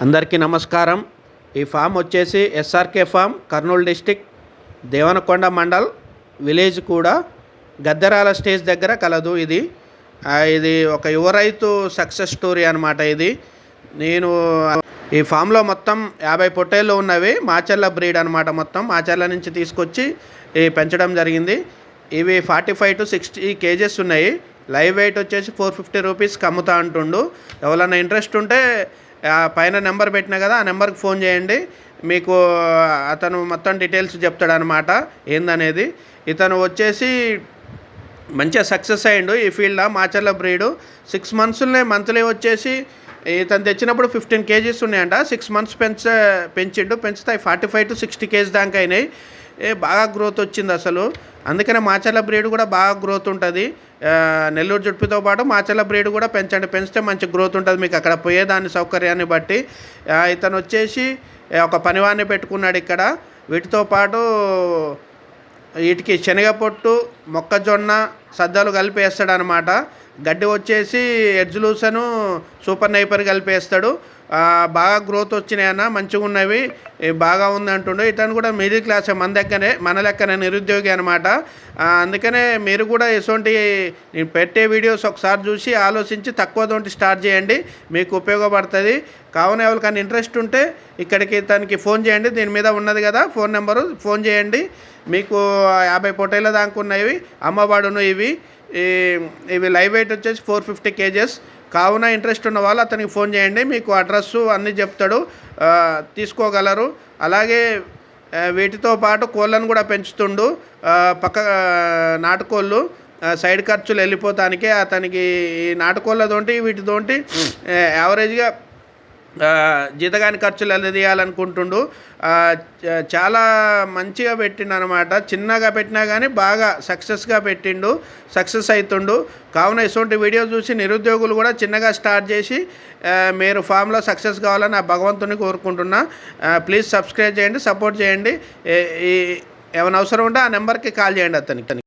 అందరికీ నమస్కారం. ఈ ఫామ్ వచ్చేసి SRK farm Kurnool district Devanakonda mandal village కూడా గద్దెరాల స్టేజ్ దగ్గర కలదు ఇది. ఇది ఒక యువ రైతు సక్సెస్ స్టోరీ అనమాట ఇది. నేను ఈ ఫామ్లో మొత్తం యాభై పొట్టేళ్ళు ఉన్నవి. మాచర్ల బ్రీడ్ అనమాట మొత్తం. మాచర్ల నుంచి తీసుకొచ్చి ఈ పెంచడం జరిగింది. ఇవి forty five to sixty kgs ఉన్నాయి. లైవ్ వెయిట్ వచ్చేసి ఫోర్ ఫిఫ్టీ రూపీస్కి అమ్ముతా అంటుండు. ఎవరైనా ఇంట్రెస్ట్ ఉంటే పైన నెంబర్ పెట్టినా కదా ఆ నెంబర్కి ఫోన్ చేయండి. మీకు అతను మొత్తం డీటెయిల్స్ చెప్తాడు అనమాట ఏందనేది? ఇతను వచ్చేసి మంచిగా సక్సెస్ అయ్యిండు ఈ ఫీల్డ్లో మాచర్ల బ్రీడు. సిక్స్ మంత్స్లోనే మంత్లీ వచ్చేసి ఇతను తెచ్చినప్పుడు ఫిఫ్టీన్ కేజీస్ ఉన్నాయంట. సిక్స్ మంత్స్ పెంచ పెంచిండు. పెంచుతాయి forty five to sixty kg దాకా అయినాయి. ఏ బాగా గ్రోత్ వచ్చింది అసలు. అందుకనే మాచర్ల బ్రీడ్ కూడా బాగా గ్రోత్ ఉంటుంది. నెల్లూరు జుట్టుతో పాటు మాచర్ల బ్రీడ్ కూడా పెంచండి పెంచితే మంచి గ్రోత్ ఉంటుంది మీకు. అక్కడ పోయేదాని సౌకర్యాన్ని బట్టి. ఇతను వచ్చేసి ఒక పనివాన్ని పెట్టుకున్నాడు ఇక్కడ. వీటితో పాటు వీటికి శనగపొట్టు మొక్కజొన్న సద్దలు కలిపి వేస్తాడనమాట. గడ్డి వచ్చేసి ఎడ్జ్లూసను సూపర్ నైపర్ కలిపేస్తాడు. బాగా గ్రోత్ వచ్చినాయన్న మంచిగా ఉన్నవి. బాగా ఉంది అంటుండు. ఇతను కూడా మిడిల్ క్లాస్ మన దగ్గరే మన లెక్కనే నిరుద్యోగి అనమాట అందుకనే మీరు కూడా ఎటువంటి నేను పెట్టే వీడియోస్ ఒకసారి చూసి ఆలోచించి తక్కువతోటి స్టార్ట్ చేయండి. మీకు ఉపయోగపడుతుంది. కావున ఎవరికైనా ఇంట్రెస్ట్ ఉంటే ఇక్కడికి తనకి ఫోన్ చేయండి. దీని మీద ఉన్నది కదా ఫోన్ నెంబరు ఫోన్ చేయండి. మీకు యాభై పొటేల దాకా ఉన్నవి అమ్మవాడును ఇవి. ఇవి లైవ్ వెయిట్ వచ్చేసి ఫోర్ ఫిఫ్టీ కేజెస్. కావున ఇంట్రెస్ట్ ఉన్న వాళ్ళు అతనికి ఫోన్ చేయండి మీకు అడ్రస్సు అన్నీ చెప్తాడు తీసుకోగలరు. అలాగే వీటితో పాటు కోళ్ళను కూడా పెంచుతుండు పక్క నాటుకోళ్ళు సైడ్ ఖర్చులు వెళ్ళిపోతానికి అతనికి ఈ నాటుకోళ్ళతోటి వీటితోటి యావరేజ్గా జీతగాని ఖర్చులు ఎలా తీయాలనుకుంటుండు చాలా మంచిగా పెట్టిండనమాట. చిన్నగా పెట్టినా కానీ బాగా సక్సెస్గా పెట్టిండు సక్సెస్ అవుతుండు కావున ఇటువంటి వీడియో చూసి నిరుద్యోగులు కూడా చిన్నగా స్టార్ట్ చేసి మీరు ఫామ్లో సక్సెస్ కావాలని ఆ భగవంతుని కోరుకుంటున్నా. ప్లీజ్ సబ్స్క్రైబ్ చేయండి సపోర్ట్ చేయండి. ఏమైనా అవసరం ఉంటే ఆ నెంబర్కి కాల్ చేయండి అతనికి.